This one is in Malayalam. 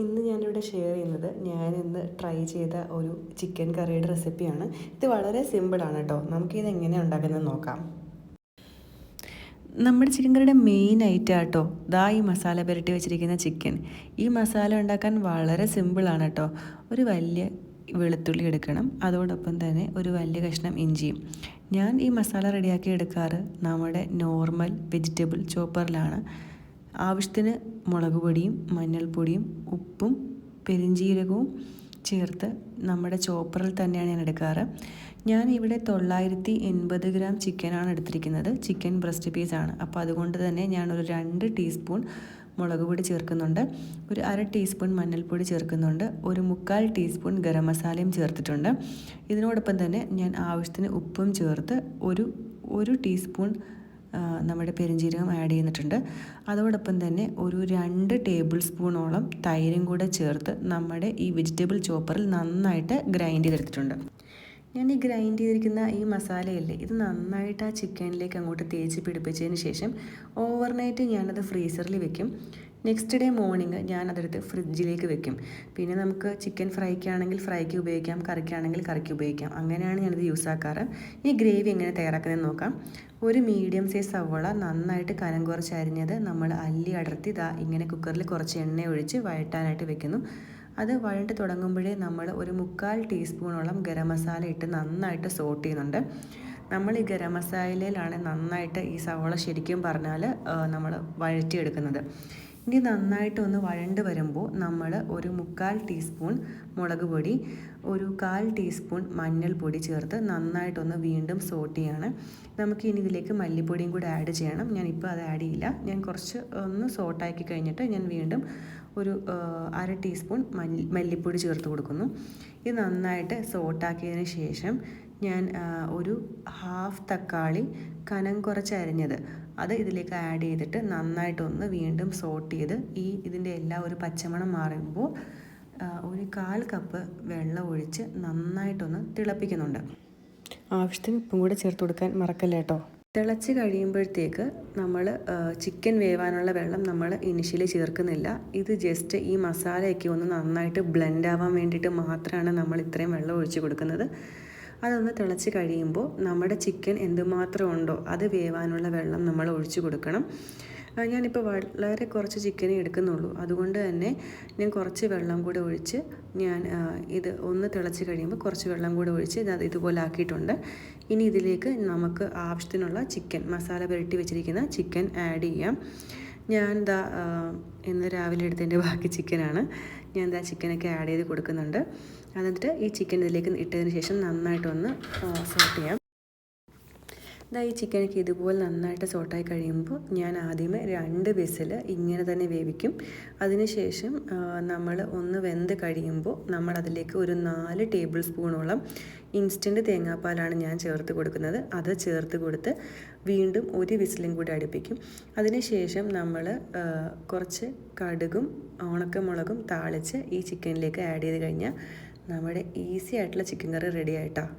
ഇന്ന് ഞാനിവിടെ ഷെയർ ചെയ്യുന്നത് ഞാൻ ഇന്ന് ട്രൈ ചെയ്ത ഒരു ചിക്കൻ കറിയുടെ റെസിപ്പിയാണ് ഇത് വളരെ സിമ്പിളാണ് കേട്ടോ നമുക്കിത് എങ്ങനെ ഉണ്ടാക്കുന്നത് നോക്കാം. നമ്മുടെ ചിക്കൻ കറിയുടെ മെയിൻ ഐറ്റം കേട്ടോ ദാ ഈ മസാല പുരട്ടി വെച്ചിരിക്കുന്ന ചിക്കൻ ഈ മസാല ഉണ്ടാക്കാൻ വളരെ സിമ്പിളാണ് കേട്ടോ ഒരു വലിയ വെളുത്തുള്ളി എടുക്കണം. അതോടൊപ്പം തന്നെ ഒരു വലിയ കഷ്ണം ഇഞ്ചിയും. ഞാൻ ഈ മസാല റെഡിയാക്കി എടുക്കാറ് നമ്മുടെ നോർമൽ വെജിറ്റബിൾ ചോപ്പറിലാണ് ആവശ്യത്തിന് മുളക് പൊടിയും മഞ്ഞൾപ്പൊടിയും ഉപ്പും പെരിഞ്ജീരകവും ചേർത്ത് നമ്മുടെ ചോപ്പറിൽ തന്നെയാണ് ഞാൻ എടുക്കാറ്. ഞാൻ ഇവിടെ തൊള്ളായിരത്തി എൺപത് ഗ്രാം ചിക്കനാണ് എടുത്തിരിക്കുന്നത്. ചിക്കൻ ബ്രസ്റ്റ് പീസാണ് അപ്പോൾ അതുകൊണ്ട് തന്നെ ഞാനൊരു രണ്ട് ടീസ്പൂൺ മുളക് പൊടി ചേർക്കുന്നുണ്ട്. ഒരു അര ടീസ്പൂൺ മഞ്ഞൾപ്പൊടി ചേർക്കുന്നുണ്ട്. ഒരു മുക്കാൽ ടീസ്പൂൺ ഗരം മസാലയും ചേർത്തിട്ടുണ്ട്. ഇതിനോടൊപ്പം തന്നെ ഞാൻ ആവശ്യത്തിന് ഉപ്പും ചേർത്ത് ഒരു ഒരു ടീസ്പൂൺ നമ്മുടെ പെരിഞ്ജീരകം ആഡ് ചെയ്തിട്ടുണ്ട്. അതോടൊപ്പം തന്നെ ഒരു രണ്ട് ടേബിൾ സ്പൂണോളം തൈരും കൂടെ ചേർത്ത് നമ്മുടെ ഈ വെജിറ്റബിൾ ചോപ്പറിൽ നന്നായിട്ട് ഗ്രൈൻഡ് ചെയ്തെടുത്തിട്ടുണ്ട്. ഞാൻ ഈ ഗ്രൈൻഡ് ചെയ്തിരിക്കുന്ന ഈ മസാലയല്ലേ ഇത് നന്നായിട്ട് ആ ചിക്കനിലേക്ക് അങ്ങോട്ട് തേച്ച് പിടിപ്പിച്ചതിന് ശേഷം ഓവർനൈറ്റ് ഞാനത് ഫ്രീസറിൽ വെക്കും. നെക്സ്റ്റ് ഡേ മോർണിംഗ് ഞാൻ അതെടുത്ത് ഫ്രിഡ്ജിലേക്ക് വെക്കും. പിന്നെ നമുക്ക് ചിക്കൻ ഫ്രൈക്കാണെങ്കിൽ ഫ്രൈക്ക് ഉപയോഗിക്കാം കറിക്കാണെങ്കിൽ കറിക്ക് ഉപയോഗിക്കാം. അങ്ങനെയാണ് ഞാനിത് യൂസ് ആക്കാറ്. ഈ ഗ്രേവി എങ്ങനെ തയ്യാറാക്കുന്നത് നോക്കാം. ഒരു മീഡിയം സൈസ് സവോള നന്നായിട്ട് കനം കുറച്ച് അരിഞ്ഞത് നമ്മൾ അല്ലി അടർത്തി ഇതാ ഇങ്ങനെ കുക്കറിൽ കുറച്ച് എണ്ണ ഒഴിച്ച് വഴറ്റാനായിട്ട് വെക്കുന്നു. അത് വഴണ്ട് തുടങ്ങുമ്പോഴേ നമ്മൾ ഒരു മുക്കാൽ ടീസ്പൂണോളം ഗരം മസാല ഇട്ട് നന്നായിട്ട് സോട്ട് ചെയ്യുന്നുണ്ട്. നമ്മൾ ഈ ഗരം മസാലയിലാണ് നന്നായിട്ട് ഈ സവോള ശരിക്കും പറഞ്ഞാൽ നമ്മൾ വഴറ്റിയെടുക്കുന്നത്. ഇനി നന്നായിട്ട് ഒന്ന് വഴണ്ട് വരുമ്പോൾ നമ്മൾ ഒരു മുക്കാൽ ടീസ്പൂൺ മുളക് പൊടി ഒരു കാൽ ടീസ്പൂൺ മഞ്ഞൾപ്പൊടി ചേർത്ത് നന്നായിട്ടൊന്ന് വീണ്ടും സോട്ട് ചെയ്യണം. നമുക്ക് ഇനി ഇതിലേക്ക് മല്ലിപ്പൊടിയും കൂടി ആഡ് ചെയ്യണം. ഞാനിപ്പോൾ അത് ആഡ് ചെയ്യില്ല. ഞാൻ കുറച്ച് ഒന്ന് സോട്ടാക്കി കഴിഞ്ഞിട്ട് ഞാൻ വീണ്ടും ഒരു അര ടീസ്പൂൺ മല്ലി മല്ലിപ്പൊടി ചേർത്ത് കൊടുക്കുന്നു. ഇത് നന്നായിട്ട് സോട്ടാക്കിയതിന് ശേഷം ഞാൻ ഒരു ഹാഫ് തക്കാളി കനം കുറച്ച് അരിഞ്ഞത്. അത് ഇതിലേക്ക് ആഡ് ചെയ്തിട്ട് നന്നായിട്ടൊന്ന് വീണ്ടും സോട്ട് ചെയ്ത് ഈ ഇതിന്റെ എല്ലാ ഒരു പച്ചമണം മാറുമ്പോൾ ഒരു കാൽ കപ്പ് വെള്ളം ഒഴിച്ച് നന്നായിട്ടൊന്ന് തിളപ്പിക്കുന്നുണ്ട്. ആവശ്യത്തിന് ഉപ്പും കൂടെ ചേർത്ത് കൊടുക്കാൻ മറക്കല്ലേ കേട്ടോ തിളച്ച് കഴിയുമ്പോഴത്തേക്ക് നമ്മൾ ചിക്കൻ വേവാനുള്ള വെള്ളം നമ്മൾ ഇനിഷ്യലി ചേർക്കുന്നില്ല. ഇത് ജസ്റ്റ് ഈ മസാലയൊക്കെ ഒന്ന് നന്നായിട്ട് ബ്ലെൻഡ് ആവാൻ വേണ്ടിയിട്ട് മാത്രമാണ് നമ്മൾ ഇത്രയും വെള്ളം ഒഴിച്ച് കൊടുക്കുന്നത്. അതൊന്ന് തിളച്ച് കഴിയുമ്പോൾ നമ്മുടെ ചിക്കൻ എന്തുമാത്രം ഉണ്ടോ അത് വേവാനുള്ള വെള്ളം നമ്മൾ ഒഴിച്ചു കൊടുക്കണം. ഞാനിപ്പോൾ വളരെ കുറച്ച് ചിക്കനേ എടുക്കുന്നുള്ളൂ. അതുകൊണ്ട് തന്നെ ഞാൻ കുറച്ച് വെള്ളം കൂടെ ഒഴിച്ച് ഞാൻ ഇത് ഒന്ന് തിളച്ച് കഴിയുമ്പോൾ കുറച്ച് വെള്ളം കൂടെ ഒഴിച്ച് ഇത് ഇതുപോലെ ആക്കിയിട്ടുണ്ട്. ഇനി ഇതിലേക്ക് നമുക്ക് ആവശ്യത്തിനുള്ള ചിക്കൻ മസാല പുരട്ടി വെച്ചിരിക്കുന്ന ചിക്കൻ ആഡ് ചെയ്യാം. ഞാൻ ദാ ഇന്ന് രാവിലെ എടുത്തതിന്റെ ബാക്കി ചിക്കനാണ്. ഞാൻ എന്താ ചിക്കനൊക്കെ ആഡ് ചെയ്ത് കൊടുക്കുന്നുണ്ട്. എന്നിട്ട് ഈ ചിക്കൻ ഇതിലേക്ക് ഇട്ടതിന് ശേഷം നന്നായിട്ടൊന്ന് സോട്ട് ചെയ്യാം. ഇതാ ഈ ചിക്കനൊക്കെ ഇതുപോലെ നന്നായിട്ട് സോട്ടായി കഴിയുമ്പോൾ ഞാൻ ആദ്യമേ രണ്ട് വിസിൽ ഇങ്ങനെ തന്നെ വേവിക്കും. അതിനുശേഷം നമ്മൾ ഒന്ന് വെന്ത് കഴിയുമ്പോൾ നമ്മൾ അതിലേക്ക് ഒരു നാല് ടേബിൾ സ്പൂണോളം ഇൻസ്റ്റന്റ് തേങ്ങാപ്പാലാണ് ഞാൻ ചേർത്ത് കൊടുക്കുന്നത്. അത് ചേർത്ത് കൊടുത്ത് വീണ്ടും ഒരു വിസിലും കൂടി അടുപ്പിക്കും. അതിനുശേഷം നമ്മൾ കുറച്ച് കടുകും ഉണക്കമുളകും താളിച്ച് ഈ ചിക്കനിലേക്ക് ആഡ് ചെയ്ത് കഴിഞ്ഞാൽ നമ്മുടെ ഈസി ആയിട്ടുള്ള ചിക്കൻ കറി റെഡി ആയിട്ടാണ്